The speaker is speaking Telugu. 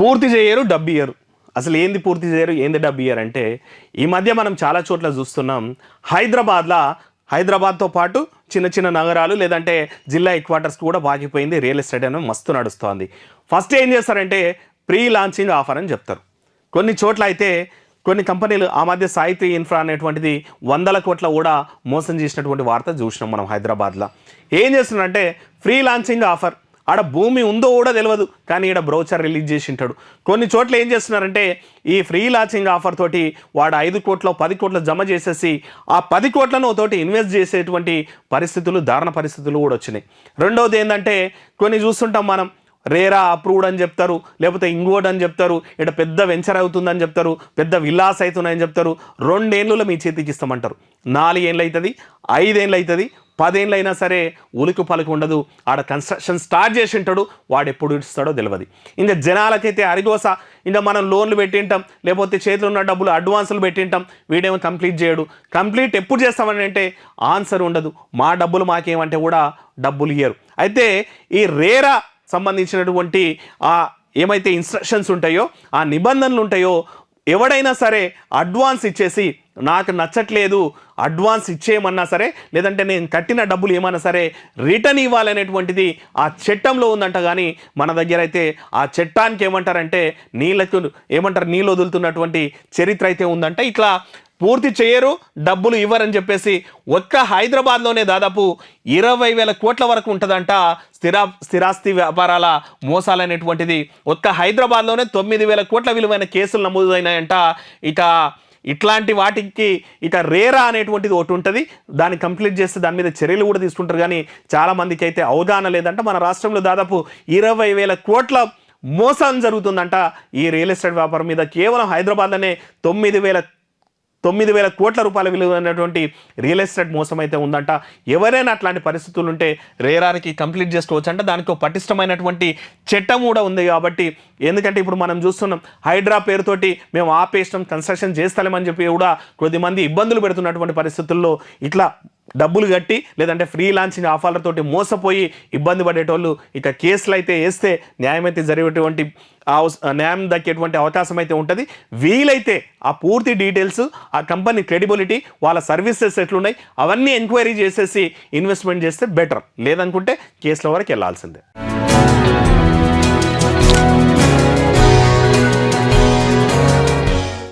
పూర్తి చేయరు డబ్బు ఇయ్యరు. అసలు ఏంది పూర్తి చేయరు ఏంది డబ్బు ఇయ్యరు అంటే ఈ మధ్య మనం చాలా చోట్ల చూస్తున్నాం హైదరాబాద్లో హైదరాబాద్తో పాటు చిన్న చిన్న నగరాలు లేదంటే జిల్లా హెడ్ క్వార్టర్స్ కూడా బాగిపోయింది రియల్ ఎస్టేట్ అనేది మస్తు నడుస్తోంది. ఫస్ట్ ఏం చేస్తారంటే ప్రీ లాంచింగ్ ఆఫర్ అని చెప్తారు. కొన్ని చోట్ల అయితే కొన్ని కంపెనీలు ఆ మధ్య సాహిత్య ఇన్ఫ్రా అనేటువంటిది వందల కోట్ల కూడా మోసం చేసినటువంటి వార్త చూసినాం మనం హైదరాబాద్లో. ఏం చేస్తున్నారంటే ఫ్రీ లాంచింగ్ ఆఫర్ ఆడ భూమి ఉందో కూడా తెలియదు కానీ ఈడ బ్రౌచర్ రిలీజ్ చేసి ఉంటాడు. కొన్ని చోట్ల ఏం చేస్తున్నారంటే ఈ ఫ్రీ లాచింగ్ ఆఫర్ తోటి వాడు ఐదు కోట్ల పది కోట్ల జమ చేసేసి ఆ పది కోట్లను తోటి ఇన్వెస్ట్ చేసేటువంటి పరిస్థితులు దారుణ పరిస్థితులు కూడా వచ్చినాయి. రెండవది ఏంటంటే కొన్ని చూస్తుంటాం మనం రేరా అప్రూవ్డ్ అని చెప్తారు లేకపోతే ఇంకోటి అని చెప్తారు ఇక్కడ పెద్ద వెంచర్ అవుతుందని చెప్తారు పెద్ద విలాస్ అవుతున్నాయని చెప్తారు రెండేళ్ళలో మీ చేతికి ఇస్తామంటారు. నాలుగేళ్ళు అవుతుంది ఐదేళ్ళు అవుతుంది పదేళ్ళైనా సరే ఉలికి పలుకు ఉండదు. ఆడ కన్స్ట్రక్షన్ స్టార్ట్ చేసి ఉంటాడు. వాడు ఎప్పుడు ఇస్తాడో తెలియదు ఇంకా జనాలకైతే అరిగోస ఇంకా మనం లోన్లు పెట్టింటాం లేకపోతే చేతిలో ఉన్న డబ్బులు అడ్వాన్సులు పెట్టింటాం వీడేమో కంప్లీట్ చేయడు. కంప్లీట్ ఎప్పుడు చేస్తామని అంటే ఆన్సర్ ఉండదు. మా డబ్బులు మాకేమంటే కూడా డబ్బులు ఇయ్యరు. అయితే ఈ రేరా సంబంధించినటువంటి ఆ ఏమైతే ఇన్స్ట్రక్షన్స్ ఉంటాయో ఆ నిబంధనలు ఉంటాయో ఎవడైనా సరే అడ్వాన్స్ ఇచ్చేసి నాకు నచ్చట్లేదు అడ్వాన్స్ ఇచ్చేయమన్నా సరే లేదంటే నేను కట్టిన డబ్బులు ఏమన్నా సరే రిటర్న్ ఇవ్వాలనేటువంటిది ఆ చట్టంలో ఉందంట కానీ మన దగ్గర అయితే ఆ చట్టానికి ఏమంటారంటే నీళ్ళకు ఏమంటారు నీళ్ళు వదులుతున్నటువంటి చరిత్ర అయితే ఉందంట. ఇట్లా పూర్తి చేయరు డబ్బులు ఇవ్వరని చెప్పేసి ఒక్క హైదరాబాద్లోనే దాదాపు ఇరవై వేల కోట్ల వరకు ఉంటుందంట స్థిరా స్థిరాస్తి వ్యాపారాల మోసాలనేటువంటిది. ఒక్క హైదరాబాద్లోనే తొమ్మిది వేల కోట్ల విలువైన కేసులు నమోదైనాయంట. ఇక ఇట్లాంటి వాటికి ఇక రేరా అనేటువంటిది ఒకటి ఉంటుంది. దాన్ని కంప్లీట్ చేస్తే దాని మీద చర్యలు కూడా తీసుకుంటారు. కానీ చాలా మందికి అయితే అవగాహన లేదంట. మన రాష్ట్రంలో దాదాపు ఇరవై వేల కోట్ల మోసం జరుగుతుందంట ఈ రియల్ ఎస్టేట్ వ్యాపారం మీద. కేవలం హైదరాబాద్లోనే తొమ్మిది వేల తొమ్మిది వేల కోట్ల రూపాయల విలువైనటువంటి రియల్ ఎస్టేట్ మోసం అయితే ఉందంట. ఎవరైనా అట్లాంటి పరిస్థితులు ఉంటే రేరారికి కంప్లీట్ చేసుకోవచ్చు అంటే దానికి పటిష్టమైనటువంటి చట్టం కూడా ఉంది కాబట్టి ఎందుకంటే ఇప్పుడు మనం చూస్తున్నాం హైడ్రా పేరుతోటి మేము ఆపేసినాం కన్స్ట్రక్షన్ చేస్తలేమని చెప్పి కూడా కొద్దిమంది ఇబ్బందులు పెడుతున్నటువంటి పరిస్థితుల్లో ఇట్లా డబ్బులు కట్టి లేదంటే ఫ్రీ లాంచింగ్ ఆఫర్లతోటి మోసపోయి ఇబ్బంది పడేటోళ్ళు ఇక కేసులు అయితే వేస్తే న్యాయం అయితే జరిగేటువంటి న్యాయం దక్కేటువంటి అవకాశం అయితే ఉంటుంది. వీలైతే ఆ పూర్తి డీటెయిల్స్ ఆ కంపెనీ క్రెడిబిలిటీ వాళ్ళ సర్వీసెస్ ఎట్లున్నాయి అవన్నీ ఎంక్వైరీ చేసేసి ఇన్వెస్ట్మెంట్ చేస్తే బెటర్. లేదనుకుంటే కేసుల వరకు వెళ్ళాల్సిందే.